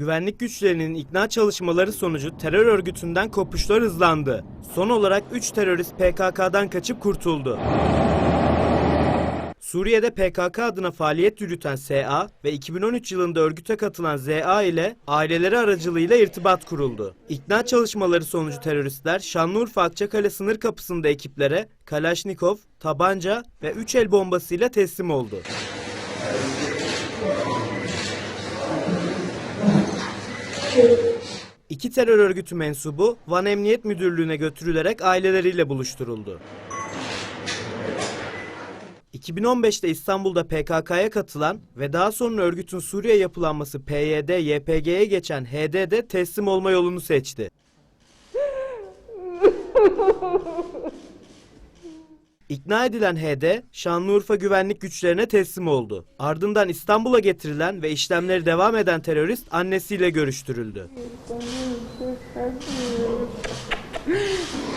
Güvenlik güçlerinin ikna çalışmaları sonucu terör örgütünden kopuşlar hızlandı. Son olarak 3 terörist PKK'dan kaçıp kurtuldu. Suriye'de PKK adına faaliyet yürüten SA ve 2013 yılında örgüte katılan ZA ile aileleri aracılığıyla irtibat kuruldu. İkna çalışmaları sonucu teröristler Şanlıurfa Akçakale sınır kapısında ekiplere Kalaşnikov, tabanca ve 3 el bombasıyla teslim oldu. İki terör örgütü mensubu Van Emniyet Müdürlüğü'ne götürülerek aileleriyle buluşturuldu. 2015'te İstanbul'da PKK'ya katılan ve daha sonra örgütün Suriye yapılanması PYD, YPG'ye geçen HD teslim olma yolunu seçti. İkna edilen HD, Şanlıurfa güvenlik güçlerine teslim oldu. Ardından İstanbul'a getirilen ve işlemleri devam eden terörist annesiyle görüştürüldü.